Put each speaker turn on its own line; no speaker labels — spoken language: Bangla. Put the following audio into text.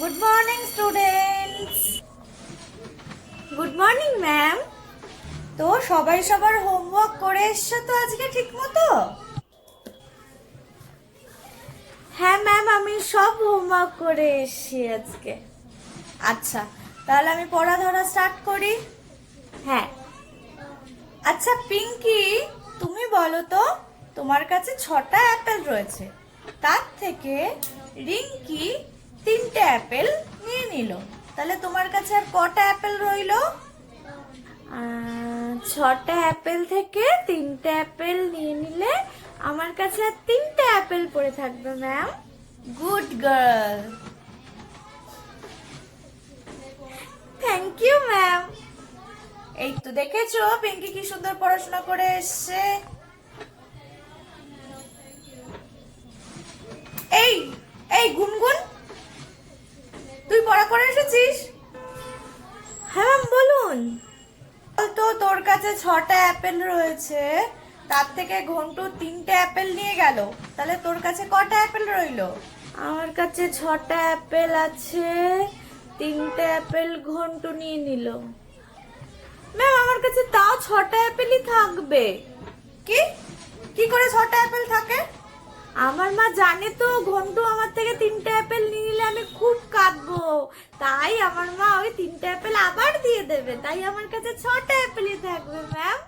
Good morning students good morning ma'am তো সবাই সবার হোমওয়ার্ক করে এসছো তো আজকে ঠিক মতো? হ্যাঁ ম্যাম আমি সব হোমওয়ার্ক করে এসেছি আজকে। আচ্ছা তাহলে আমি পড়া ধরা স্টার্ট করি। হ্যাঁ। আচ্ছা পিঙ্কি, তুমি বলো তো, তোমার কাছে ছটা অ্যাপেল রয়েছে। তার থেকে রিঙ্কি তিনটে অ্যাপেল নিয়ে নিল। তাহলে তোমার কাছে আর কটা অ্যাপেল রইল? ছটা অ্যাপেল থেকে তিনটে অ্যাপেল নিয়ে নিলে আমার কাছে আর তিনটে অ্যাপেল পড়ে থাকবে ma'am. Good girl. Thank you ma'am. এই তো দেখেছ পিঙ্কি কি সুন্দর পড়াশোনা করে এসছে। করে এসেছিস? হ্যাঁ ম্যাম বলুন। তো তোর কাছে ছটা অ্যাপেল রয়েছে। তার থেকে ঘন্টু তিনটে অ্যাপেল নিয়ে গেল। তাহলে তোর কাছে কটা অ্যাপেল রইল? আমার কাছে ছটা অ্যাপেল আছে। তিনটে অ্যাপেল ঘন্টু নিয়ে নিল। ম্যাম আমার কাছে তাও ছটা অ্যাপেলই থাকবে। কি? কি করে ছটা অ্যাপেল থাকে? আমার মা জানে তো ঘন্টু আমার থেকে তিনটে অ্যাপেল নিয়ে নিলে আমি খুব কাঁদবো তাই আমার মা ওই তিনটে অ্যাপেল আবার দিয়ে দেবে। তাই আমার কাছে ছটা অ্যাপেলই থাকবে ম্যাম